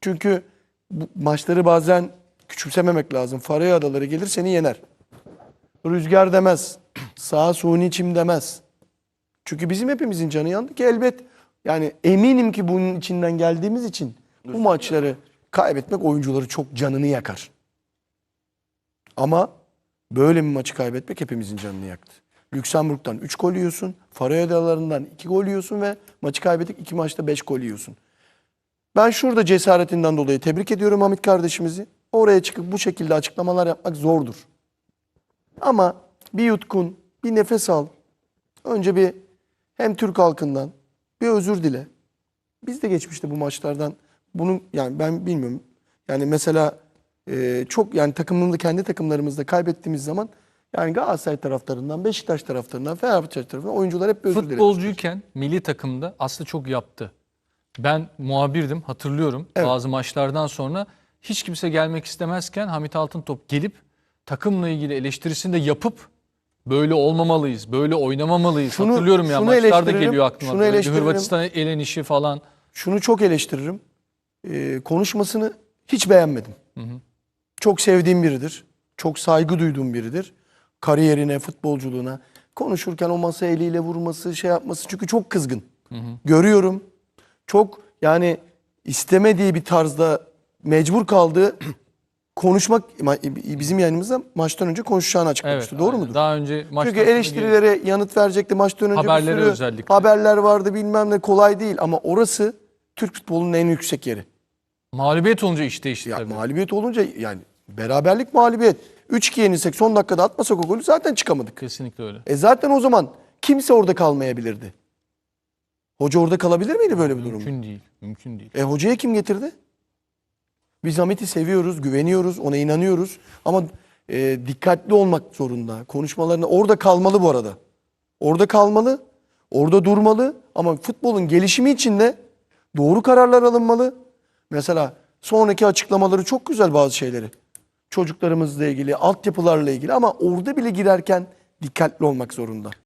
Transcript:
Çünkü bu maçları bazen küçümsememek lazım. Faroe Adaları gelir seni yener. Rüzgar demez. Sağa suni çim demez. Çünkü bizim hepimizin canı yandı ki elbet yani eminim ki bunun içinden geldiğimiz için bu maçları kaybetmek oyuncuları çok canını yakar. Ama böyle bir maçı kaybetmek hepimizin canını yaktı. Lüksemburg'dan 3 gol yiyorsun. Faroe Adaları'ndan 2 gol yiyorsun ve maçı kaybettik 2 maçta 5 gol yiyorsun. Ben şurada cesaretinden dolayı tebrik ediyorum Hamit kardeşimizi. Oraya çıkıp bu şekilde açıklamalar yapmak zordur. Ama bir yutkun, bir nefes al. Önce bir hem Türk halkından bir özür dile. Biz de geçmişte bu maçlardan bunu yani ben bilmiyorum. Yani mesela e, çok yani takımımızda kendi takımlarımızda kaybettiğimiz zaman yani Galatasaray taraftarından, Beşiktaş taraftarından, Fenerbahçe tarafından oyuncular hep bir özür dilemiş. Futbolcuyken milli takımda aslında çok yaptı. Ben muhabirdim hatırlıyorum Evet. bazı maçlardan sonra hiç kimse gelmek istemezken Hamit Altıntop gelip takımla ilgili eleştirisini de yapıp böyle olmamalıyız, böyle oynamamalıyız. Şunu- hatırlıyorum ya şunu maçlarda geliyor aklıma. şunu Böyle eleştiririm. Hırvatistan'a elenişi falan. Şunu çok eleştiririm. E, konuşmasını hiç beğenmedim. Çok sevdiğim biridir. Çok saygı duyduğum biridir. Kariyerine, futbolculuğuna. Konuşurken o masa eliyle vurması, şey yapması. Çünkü çok kızgın. Görüyorum. Çok yani istemediği bir tarzda mecbur kaldığı konuşmak ma- bizim yayınımızda maçtan önce konuşacağını açıklamıştı. Evet, Doğru aynen. mudur? Daha önce maçtan Çünkü eleştirilere yanıt verecekti maçtan önce. Haberlere sürü özellikle. Haberler vardı bilmem ne kolay değil ama orası Türk futbolunun en yüksek yeri. Mağlubiyet olunca iş değişti Ya tabii. mağlubiyet olunca yani beraberlik mağlubiyet. 3-2 yenilsek son dakikada atmasak o golü zaten çıkamadık. Kesinlikle öyle. E zaten o zaman kimse orada kalmayabilirdi. Hoca orada kalabilir miydi böyle bir durumda? Mümkün değil. Mümkün değil. E hocaya kim getirdi? Biz Hamit'i seviyoruz, güveniyoruz, ona inanıyoruz. Ama e, dikkatli olmak zorunda. Konuşmalarını orada kalmalı bu arada. Orada kalmalı, orada durmalı. Ama futbolun gelişimi için de doğru kararlar alınmalı. Mesela sonraki açıklamaları çok güzel bazı şeyleri. Çocuklarımızla ilgili, altyapılarla ilgili ama orada bile girerken dikkatli olmak zorunda.